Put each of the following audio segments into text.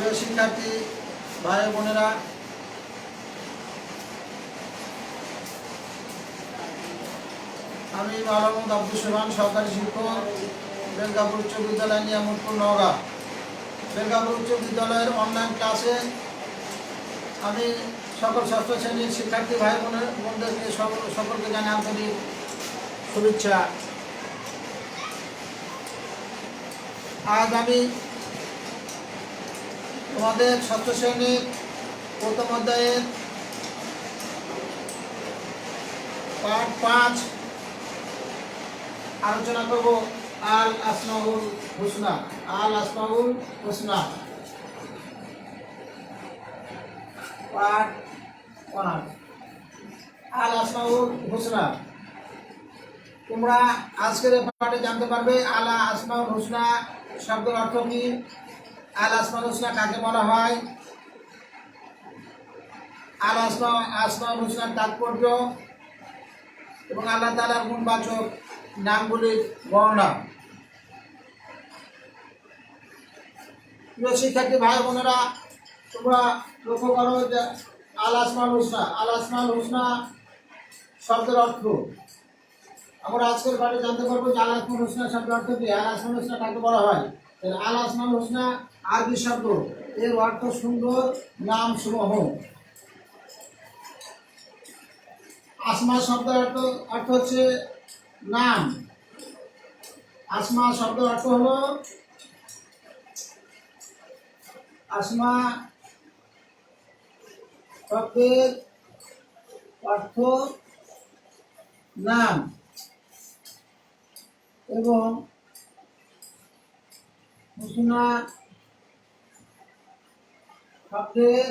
প্রিয় শিক্ষার্থী, ভাই বোনেরা, আমি মাহমুদ আব্দুল সোহান সরকারি শিক্ষক, বেলগাপুর উচ্চ বিদ্যালয় নিয়ামতপুর, নওগাঁ। বেলগাপুর উচ্চ বিদ্যালয়ের অনলাইন ক্লাসে আমি সকল ষষ্ঠ শ্রেণির শিক্ষার্থী, ভাই বোনের, বোনদেরকে সকল সকলকে জানাই আন্তরিক শুভেচ্ছা। আজ আমি তোমাদের ষষ্ঠ শ্রেণির প্রথম অধ্যায়ের পাঠ পাঁচ আলোচনা করব আল আসমাউল হুসনা। আল আসমাউল হুসনা। পাঠ আল আসমাউল হুসনা। তোমরা আজকের পাঠে জানতে পারবে, আলা আসমাউল হুসনা শব্দের অর্থ কি? আল আসমাউল হুসনা কাকে বলা হয়? আল আসমা আসমাউল হুসনার তাৎপর্য এবং আল্লাহ তালার গুণবাচক নামগুলির বর্ণনা। প্রিয় শিক্ষার্থী ভাই বোনেরা, তোমরা লক্ষ্য করো যে আল আসমাল হুসনা আল আসমাল হুসনা শব্দের অর্থ। আমরা আজকের পাঠে জানতে পারব যে আল আসমাল হুসনা শব্দের অর্থ কি? আল আসমাল হুসনা কাকে বলা হয়? আল আসমাল হুসনা আরবি শব্দ এর অর্থ সুন্দর নাম সমূহ আসমা শব্দের অর্থ অর্থ হচ্ছে নাম। আসমা শব্দ অর্থ হলো, আসমা শব্দের অর্থ নাম। এবং শব্দের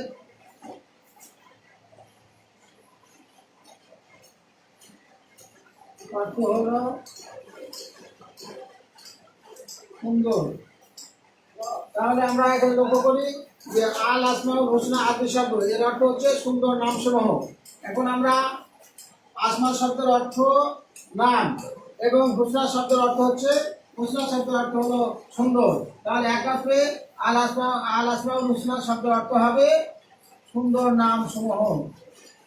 অর্থ হলো সুন্দর। তাহলে আমরা এখানে লক্ষ্য করি যে আল আসমাউল হোসনা আদি শব্দ এর অর্থ হচ্ছে সুন্দর নাম সমূহ এখন আমরা আসমা শব্দের অর্থ নাম এবং হোসনা শব্দের অর্থ হচ্ছে, হোসনা শব্দের অর্থ হলো সুন্দর। তাহলে একাত্রে আল আসমা আল আসমাউল হোসনা শব্দের অর্থ হবে সুন্দর নাম সমূহ।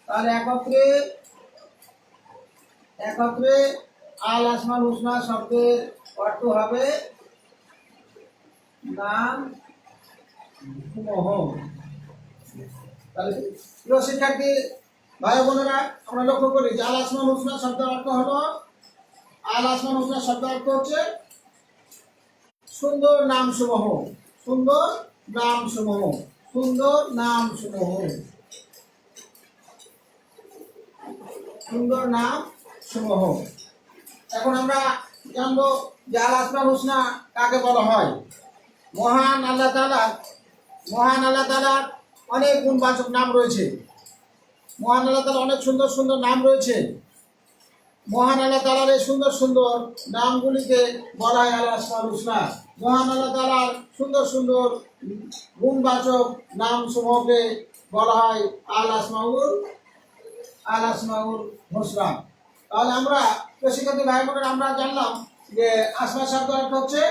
তাহলে একত্রে একত্রে আল আসমাল হুসনা শব্দের অর্থ হবে নাম সমূহ। তাহলে প্রিয় শিক্ষার্থী, ভাই বোনেরা, আমরা লক্ষ্য করি যে আল আসমাল হুসনা শব্দের অর্থ হলো আল আসমাল হুসনা শব্দের অর্থ হচ্ছে সুন্দর নাম সমূহ। সুন্দর নাম সমূহ, সুন্দর নাম সমূহ। সুন্দর নাম সমূহ। এখন আমরা জানব যে আল আসমাল হুসনা কাকে বলা হয়? মহান আল্লাহ তালা মহান আল্লাহ তালার অনেক গুণবাচক নাম রয়েছে। মহান আল্লাহ তালা অনেক সুন্দর সুন্দর নাম রয়েছে। মহান আল্লাহ তালার এই সুন্দর সুন্দর নামগুলিকে বলা হয় আল আসমাল হুসনা মহান আল্লাহ তালার সুন্দর সুন্দর গুণবাচক নাম সমূহকে বলা হয় আল আসমাউল আল আসমাউল হোসনা তাহলে আমরা শিক্ষার্থী ভাই বোনের, আমরা জানলাম যে আসমা শব্দ হচ্ছে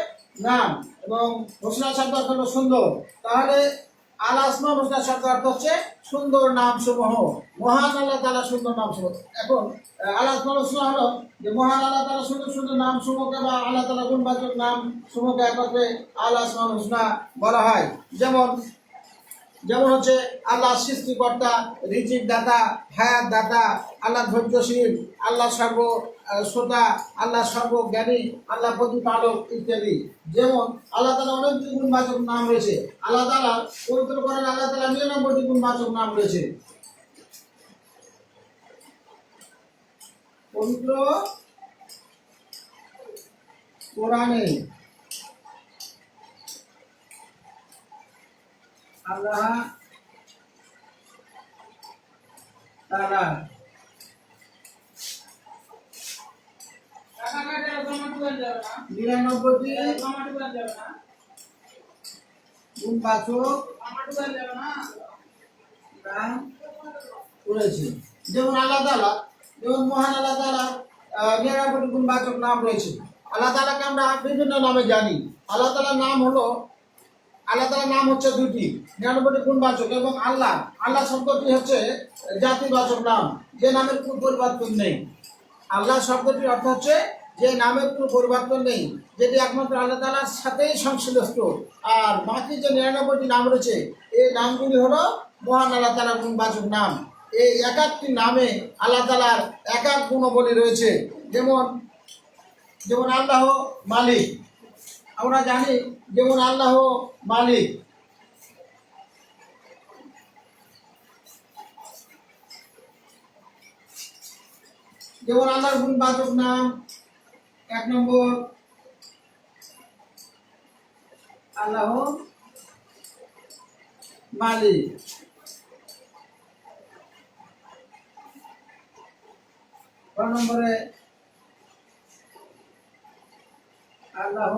নাম এবং হোসনা শব্দ হলো সুন্দর। তাহলে আল আসমা হোসনা শব্দ অর্থ হচ্ছে সুন্দর নাম সমূহ মহান আল্লাহ তালা সুন্দর নাম সমূহ এখন আল আসমা হোসনা হলো যে মহান আল্লাহ তালা সুন্দর সুন্দর নাম সমূহকে বা আল্লাহ তালা গুণবাচক নাম সমূহকে একত্রে আল আসমা হোসনা বলা হয়। যেমন যেমন হচ্ছে, আল্লাহ সৃষ্টিকর্তা রিজিক দাতা হায়াত দাতা আল্লাহ ধৈর্যশীল, আল্লাহ সর্ব শ্রোতা, আল্লাহ সর্বজ্ঞানী, আল্লাহ প্রতিপালক ইত্যাদি। যেমন, আল্লাহ তালা অনেকটি গুণবাচক নাম রয়েছে। আল্লাহ তালা পবিত্র করেন আল্লাহ তালা নিরানব্বইটি গুণবাচক নাম রয়েছে। পবিত্র কোরআনে আল্লাহ যেমন আল্লাহ তালা যেমন মহান আল্লাহ তালা নিরানব্বইটি গুণবাচক নাম রয়েছে আল্লাহ তালাকে আমরা বিভিন্ন নামে জানি আল্লাহ তালার নাম হলো আল্লাহ তালার নাম হচ্ছে দুটি নিরানব্বইটি গুণবাচক এবং আল্লাহ আল্লাহ শব্দটি হচ্ছে জাতিবাচক নাম যে নামের পরিবর্তন নেই আল্লাহ শব্দটির অর্থ হচ্ছে যে নামে কোনো পরিবর্তন নেই, যেটি একমাত্র আল্লাহ তালার সাথেই সংশ্লিষ্ট। আর বাকি যে নিরানব্বইটি নাম রয়েছে, এই নামগুলি হলো মহান আল্লাহ তালার গুণবাচক নাম। এই এক একটি নামে আল্লাহ তালার এক এক গুণবলী রয়েছে। যেমন যেমন আল্লাহ মালিক। আমরা জানি, যেমন আল্লাহ মালিক। যেমন আল্লাহর গুণবাচক নাম এক নম্বর। আল্লাহ মালিক। ক নম্বরে। আল্লাহ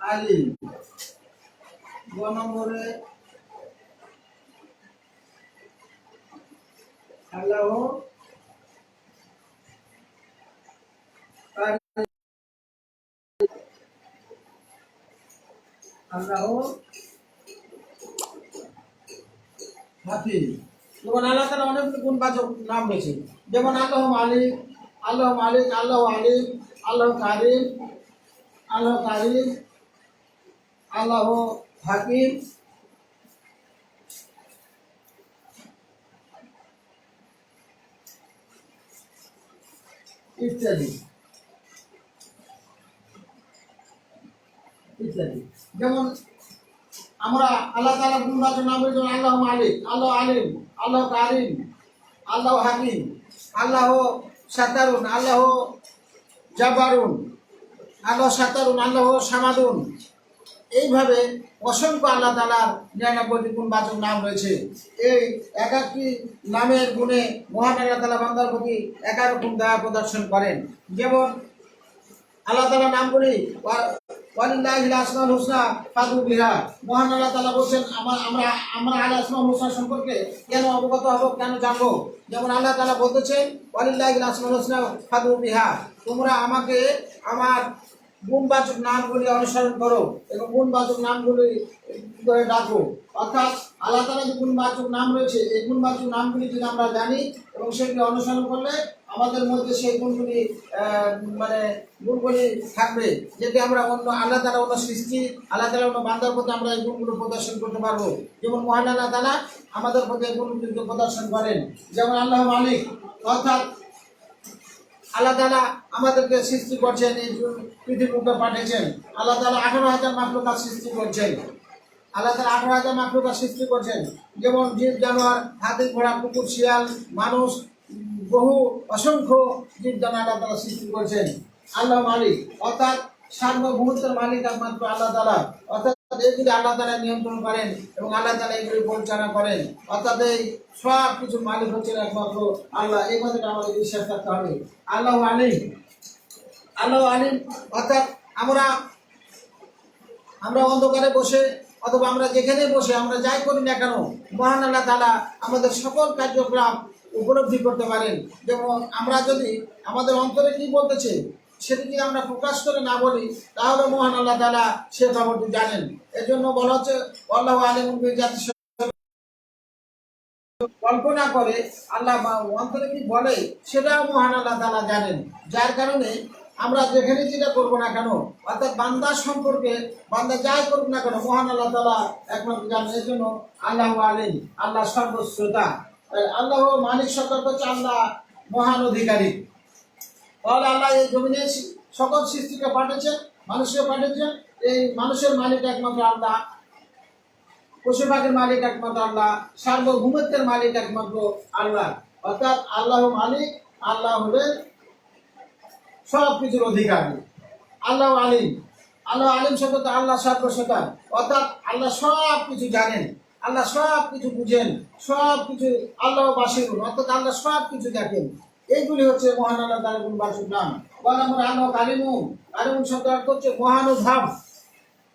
আলিম। গ নম্বরে। আল্লাহ কারি- আল্লাহ হাফিজ যেমন আল্লাহ তালা অনেকগুলো গুণবাচক নাম রয়েছে যেমন আল্লাহ মালিক আল্লাহ মালিক, আল্লাহ আলিম, আল্লাহ কারিম আল্লাহ কারিম আল্লাহ হাকিম। ইত্যাদি। ইত্যাদি। যেমন আমরা আল্লাহ তালা গুণবাচক নাম বলি যেমন আল্লাহ মালিক, আল্লাহ আলিম, আল্লাহ কারিম, আল্লাহ হাকিম, আল্লাহ সাতারুন আল্লাহ জাবারুন আল্লাহ সাতারুন আল্লাহ সামাদুন। এইভাবে অসংখ্য আল্লাহ তালার নিরানব্বইটি গুণবাচক নাম রয়েছে। এই এক একটি নামের গুণে মহান আল্লাহ তালা বান্দার প্রতি একারকম দয়া প্রদর্শন করেন। যেমন আল্লাহ তালা নামগুলি মহান আল্লাহ তালা বলছেন, আমার, আমরা আমরা হুসনা সম্পর্কে কেন অবগত হব, কেন জানব? যেমন আল্লাহ তালা বলতেছেন হুসনা ফাদু তোমরা আমাকে আমার গুণবাচক নামগুলি অনুসরণ করো এবং গুণবাচক নামগুলি করে ডাকো? অর্থাৎ আল্লাহ তালা যে গুণবাচক নাম রয়েছে, এই গুণবাচক নামগুলি যদি আমরা জানি এবং সেগুলি অনুসরণ করলে আমাদের মধ্যে সেই গুণগুলি মানে গুণগুলি থাকবে। যেটি আমরা অন্য আল্লাহ তালা অন্য সৃষ্টি, আল্লাহ তালা অন্য বান্দার প্রতি আমরা এই গুণগুলো প্রদর্শন করতে পারব। যেমন মহান আল্লাহ তালা আমাদের প্রতি এই গুণগুলিকে প্রদর্শন করেন। যেমন আল্লাহ মালিক, অর্থাৎ আল্লাহ তালা আমাদেরকে সৃষ্টি করছেন, এই উপরে পাঠিয়েছেন। আল্লাহ তালা আঠারো হাজার মাকলুকাত সৃষ্টি করছেন। আল্লাহ তালা আঠারো হাজার মাকলুকাত সৃষ্টি করছেন। যেমন জীব, জানোয়ার, হাতি, ঘোড়া, কুকুর, শিয়াল, মানুষ বহু অসংখ্য জীব জানোয়ার আল্লাহ তালা সৃষ্টি করছেন। আল্লাহ মালিক, অর্থাৎ সার্বভৌমত্বের মালিক একমাত্র আল্লাহ তালা অর্থাৎ এগুলি আল্লাহ তালা নিয়ন্ত্রণ করেন এবং আল্লাহ তালা এগুলি পরিচালনা করেন, অর্থাৎ এই সব কিছু মালিক হচ্ছেন একমাত্র আল্লাহ। এই কথাটা আমাদের বিশ্বাস রাখতে হবে। আল্লাহ আলিম আল্লাহ আলিম অর্থাৎ আমরা আমরা অন্ধকারে বসে অথবা আমরা যেখানে বসে, আমরা যাই করি না কেন, মহান আল্লাহ তালা আমাদের সকল কার্যক্রম উপলব্ধি করতে পারেন। যেমন আমরা যদি আমাদের অন্তরে কি বলতেছে সেটি যদি আমরা প্রকাশ করে না বলি, তাহলে মহান আল্লাহ তালা সে খবরটি জানেন। এর জন্য বলা হচ্ছে, আল্লাহ আলিম জাতি কল্পনা করে আল্লাহ অন্তরে কি বলে, সেটাও মহান আল্লাহ তালা জানেন। যার কারণে আমরা যেখানে যেটা করব না কেন, অর্থাৎ বান্দার সম্পর্কে, বান্দা যাই করুক না কেন, মহান আল্লাহ তালা একমাত্র জানেন। এর জন্য আল্লাহ আলিম, আল্লাহ সর্বশ্রোতা। আল্লাহ মালিক সতর্ক হচ্ছে আল্লাহ মহান অধিকারী। তাহলে আল্লাহ এই জমিনে সকল সৃষ্টিকে পাঠিয়েছেন মানুষকে পাঠিয়েছেন এই মানুষের মালিক একমাত্র আল্লাহ। পশু পাখির মালিক একমাত্র আল্লাহ, সার্বভৌমত্বের মালিক একমাত্র আল্লাহ। অর্থাৎ আল্লাহ মালিক, আল্লাহ হলেন সব কিছুর অধিকারী। আল্লাহ আলিম আল্লাহ আলিম শব্দ আল্লাহ সর্বসতা অর্থাৎ আল্লাহ সব কিছু জানেন। আল্লাহ সব কিছু বুঝেন, সব কিছু আল্লাহ বাসিরুন অর্থাৎ আল্লাহ সব কিছু দেখেন। এইগুলি হচ্ছে মহান আল্লাহ তালা বাসুর নাম। বল আমরা আল্লাহ কালিমু কালিমুন শব্দ অর্থ হচ্ছে মহানুভাব,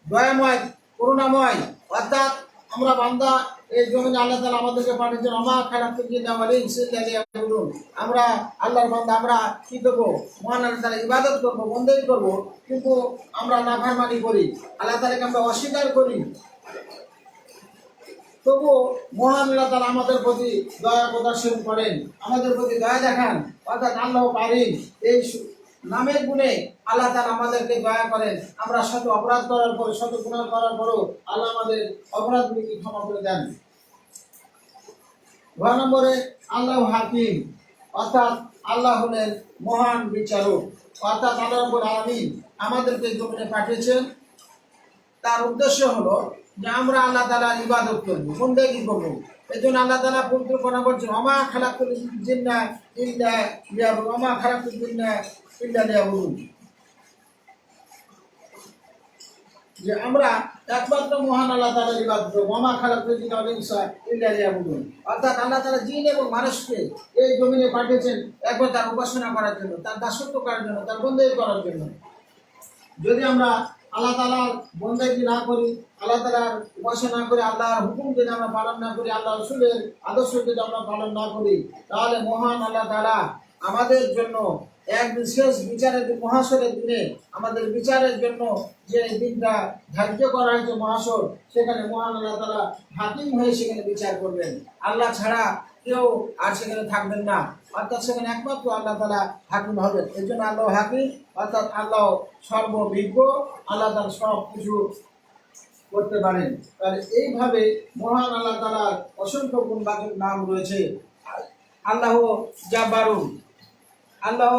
দয়াময়, করুণাময়। অর্থাৎ আমরা বান্দা, এই জমিনে আল্লাহ তালা আমাদেরকে পাঠিয়েছেন, আমা খারাপ বলুন আমরা আল্লাহর বান্দা, আমরা কি করব? মহান আল্লাহ তালা ইবাদত করব বন্দেই করব, কিন্তু আমরা নাফারমানি করি, আল্লাহ তালাকে আমরা অস্বীকার করি। তবু মহান আল্লাহ আমাদের প্রতি দয়া প্রদর্শন করেন, আমাদের প্রতি দয়া দেখান। অর্থাৎ আল্লাহ পারিন এই নামের গুণে আল্লাহ তালা আমাদেরকে দয়া করেন। আমরা শত অপরাধ করার পর শত গুণা করার পরও আল্লাহ আমাদের অপরাধগুলিকে ক্ষমা করে দেন। ঘর নম্বরে আল্লাহ হাকিম, অর্থাৎ আল্লাহ হলেন মহান বিচারক। অর্থাৎ আল্লাহ আলামিন আমাদেরকে জমিনে পাঠিয়েছেন। তার উদ্দেশ্য হলো যে আমরা আল্লাহ তালা ইবাদত করব বন্দেগি করব। এই জন্য আল্লাহ তালা পরিকল্পনা করছেন অমা খালাকুল জিন্না ইল্লা লিয়াবু অমা খালাকুল জিন্না ইল্লা লিয়াবুদুন যে আমরা একমাত্র মহান আল্লাহ তালার ইবাদত অমা ইনসা ইল্লা লিয়াবুদুন অর্থাৎ আল্লাহ তালা জিন এবং মানুষকে এই জমিনে পাঠিয়েছেন একবার তার উপাসনা করার জন্য, তার দাসত্ব করার জন্য, তার বন্দেগি করার জন্য। যদি আমরা আল্লাহ তালার বন্দেগি না করি, আল্লাহ তালার উপাসনা না করি, আল্লাহর হুকুম যদি আমরা পালন না করি আল্লাহ রসুলের আদর্শ যদি আমরা পালন না করি, তাহলে মহান আল্লাহ তালা আমাদের জন্য এক বিশেষ বিচারের মহাসরের দিনে আমাদের বিচারের জন্য যে দিনটা ধার্য করা হয়েছে মহাসর, সেখানে মহান আল্লাহ তালা হাকিম হয়ে সেখানে বিচার করবেন। আল্লাহ ছাড়া কেউ আর সেখানে থাকবেন না। অর্থাৎ সেখানে একমাত্র আল্লাহ তালা হাকিম হবেন। এই জন্য আল্লাহ হাকিম, অর্থাৎ আল্লাহ সর্ববিজ্ঞ আল্লাহ তার সব কিছু করতে পারেন। তাহলে এইভাবে মহান আল্লাহ তালার অসংখ্য গুণবাচক নাম রয়েছে। আল্লাহ জাবারুন আল্লাহ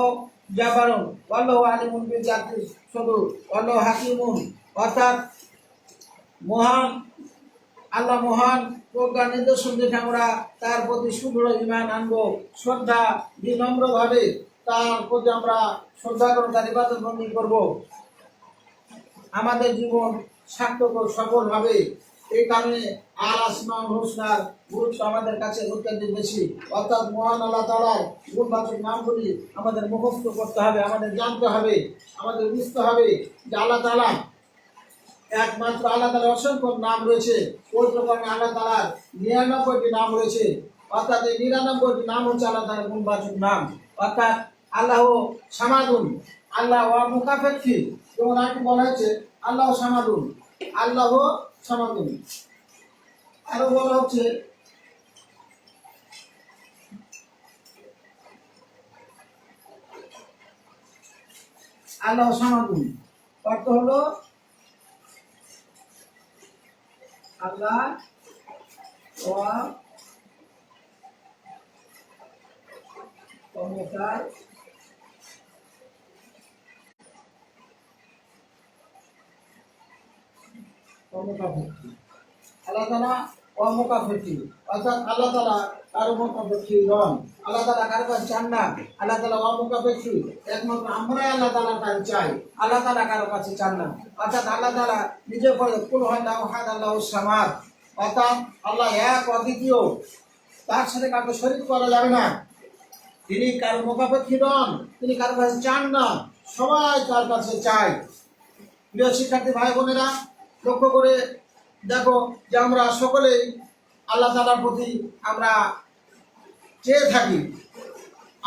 জাবারুন আল্লাহ আলিমুন বিল জাতি শুধু আল্লাহ হাকিমুন। অর্থাৎ মহান আল্লাহ মহান প্রজ্ঞা নির্দেশন দেখে আমরা তার প্রতি সুদৃঢ় ইমান আনব, শ্রদ্ধা বিনম্রভাবে তার প্রতি আমরা শ্রদ্ধা করে তার ইবাদত বন্দী করব। আমাদের জীবন সার্থক ও সফল হবে এই কারণে আল আসমান হোসনার গুরুত্ব আমাদের কাছে অত্যাধিক বেশি। অর্থাৎ মহান আল্লাহ তালার গুণবাচক নামগুলি আমাদের মুখস্থ করতে হবে, আমাদের জানতে হবে, আমাদের বুঝতে হবে যে আল্লাহ তালা একমাত্র আল্লাহ তালার অসংখ্য নাম রয়েছে। ওই প্রকারে আল্লাহ তালার নিরানব্বইটি নাম রয়েছে। অর্থাৎ এই নিরানব্বইটি নাম হচ্ছে আল্লাহ তালার গুণবাচক নাম। অর্থাৎ আল্লাহ সামাদুন, আল্লাহ মুখাপেক্ষী যেমন আরেকটু বলা হয়েছে, আল্লাহ সামাদুন আল্লাহ সামাদুন। আরও বলা হচ্ছে, আল্লাহ সামাদুন। অর্থ হলো আল্লাহ ক্ষমতার অমুখাপেক্ষী আল্লাহ তালা অমুখাপেক্ষী অর্থাৎ আল্লাহ তালা কারও মুখাপেক্ষী নন আল্লাহ কারও চান না? আল্লাহ তালা একমাত্র চাই। আল্লাহ চান না। আল্লাহ কুল আল্লাহ এক, অদ্বিতীয়। তার সাথে শরীর করা যাবে না। তিনি কারও মুখাপেক্ষী নন, তিনি কারও কাছে চান না। সবাই তার কাছে চায়। প্রিয় শিক্ষার্থী ভাই বোনেরা, লক্ষ্য করে দেখো যে আমরা সকলেই আল্লাহ তালার প্রতি আমরা চেয়ে থাকি।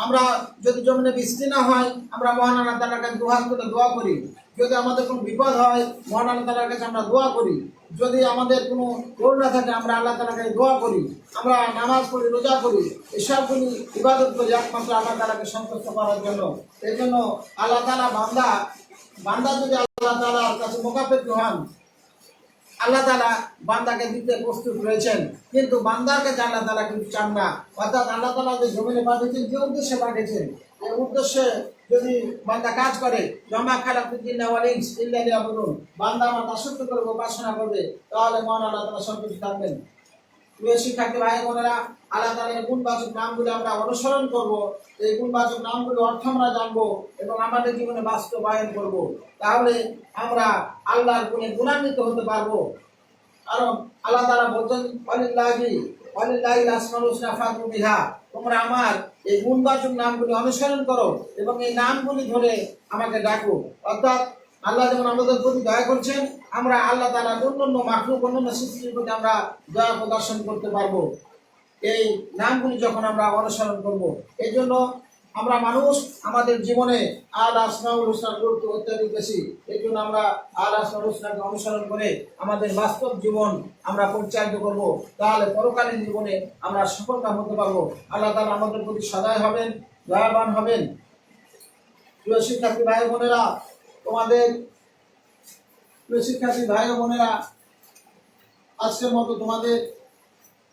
আমরা যদি জমিনে না হয়, আমরা মহান আল্লাহ তালার কাছে দোয়া করে দোয়া করি। যদি আমাদের কোনো বিপদ হয় মহান আল্লাহ তালার কাছে আমরা দোয়া করি। যদি আমাদের কোনো করুণা থাকে, আমরা আল্লাহ তালার কাছে দোয়া করি। আমরা নামাজ পড়ি, রোজা করি এসবগুলি ইবাদত করি একমাত্র আল্লাহ তালাকে সন্তুষ্ট করার জন্য। এই জন্য আল্লাহ তালা বান্দা বান্দা যদি আল্লাহ তালার কাছে মোকাপেক্ষি হন আল্লাহ তালা বান্দাকে দিতে প্রস্তুত রয়েছেন। কিন্তু বান্দাকে আল্লাহ তালা কিন্তু চান না, অর্থাৎ আল্লাহ তালা যে জমিনে পাঠিয়েছেন, যে উদ্দেশ্যে পাঠিয়েছেন, এই উদ্দেশ্যে যদি বান্দা কাজ করে, জমা খালা কুদ্দিন ইল্লালি বলুন বান্দা আমার দাসত্ব করবে, উপাসনা করবে, তাহলে মন আল্লাহ তালা সন্তুষ্ট থাকবেন। প্রিয় শিক্ষার্থী ভাই বোনেরা আল্লাহ তালার গুণবাচক নামগুলি আমরা অনুসরণ করব। এই গুণবাচক নামগুলি অর্থ আমরা জানব এবং আমাদের জীবনে বাস্তবায়ন করব। তাহলে আমরা আল্লাহর গুণে গুণান্বিত হতে পারব। কারণ আল্লাহ তালা বলছেন অলিল্লাহি অলিল্লাহি আসমাল হোসনা ফাতু বিহা। তোমরা আমার এই গুণবাচক নামগুলি অনুসরণ করো এবং এই নামগুলি ধরে আমাকে ডাকো। অর্থাৎ আল্লাহ যেমন আমাদের প্রতি দয়া করছেন, আমরা আল্লাহ তালা অন্যান্য মাখলুক, অন্যান্য সৃষ্টির প্রতি আমরা দয়া প্রদর্শন করতে পারব। এই নামগুলি যখন আমরা অনুসরণ করব এই জন্য আমরা মানুষ, আমাদের জীবনে আল আসমাউল হুসনার গুরুত্ব অত্যাধিক বেশি। এই জন্য আমরা আল আসমাউল হুসনাকে অনুসরণ করে আমাদের বাস্তব জীবন আমরা পরিচালিত করব। তাহলে পরকালীন জীবনে আমরা সফলতা হতে পারব। আল্লাহ তালা আমাদের প্রতি সদায় হবেন, দয়াবান হবেন। প্রিয় শিক্ষার্থী ভাই বোনেরা তোমাদের শিক্ষার্থী ভাই বোনেরা, আজকের মতো তোমাদের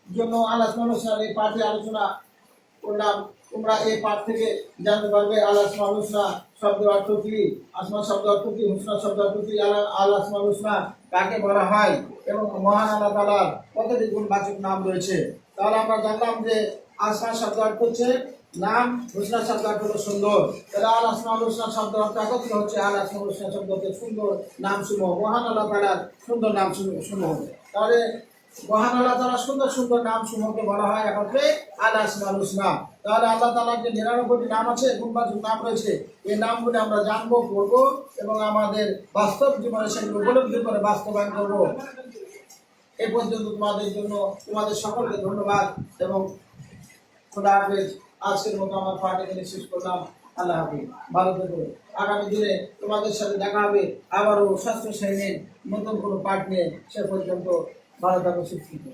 জন্য আল্লাহ মানুষরা এই পাঠে আলোচনা করলাম। তোমরা এই পাঠ থেকে জানতে পারবে আল্লাহ মানুষরা শব্দ অর্থ কি, আসমা শব্দ অর্থ কি, হুসনা শব্দ অর্থ কি আল্লাহ মানুষরা কাকে বলা হয় এবং মহান আল্লাহ তালার কতটি গুণবাচক নাম রয়েছে। তাহলে আমরা জানলাম যে আসমা শব্দ হচ্ছে নাম, হুসনা শব্দ অর্থ হলো সুন্দর। তাহলে আল আসমা হুসনা শব্দ একত্র হচ্ছে আল আসমা হুসনা শব্দ হচ্ছে সুন্দর নাম সমূহ মহান আল্লাহ তালার সুন্দর নাম সমূহ তাহলে মহান আল্লাহ তালা সুন্দর সুন্দর নাম সমূহকে বলা হয় একত্রে আল আসমাল হুসনা তাহলে আল্লাহ তালার যে নিরানব্বইটি নাম আছে, গুণবাচক নাম রয়েছে, এই নামগুলি আমরা জানব, পড়ব এবং আমাদের বাস্তব জীবনে সেগুলো উপলব্ধি করে বাস্তবায়ন করব। এই পর্যন্ত তোমাদের জন্য, তোমাদের সকলকে ধন্যবাদ এবং হাফেজ। আজকের মতো আমার পাঠ এখানে শেষ করলাম। আল্লাহ হাফিজ। ভালো থেকো। আগামী দিনে তোমাদের সাথে দেখা হবে আবারও স্বাস্থ্য শ্রেণির নতুন কোনো পাঠ নিয়ে। সে পর্যন্ত ভালো থাকো, সুস্থ।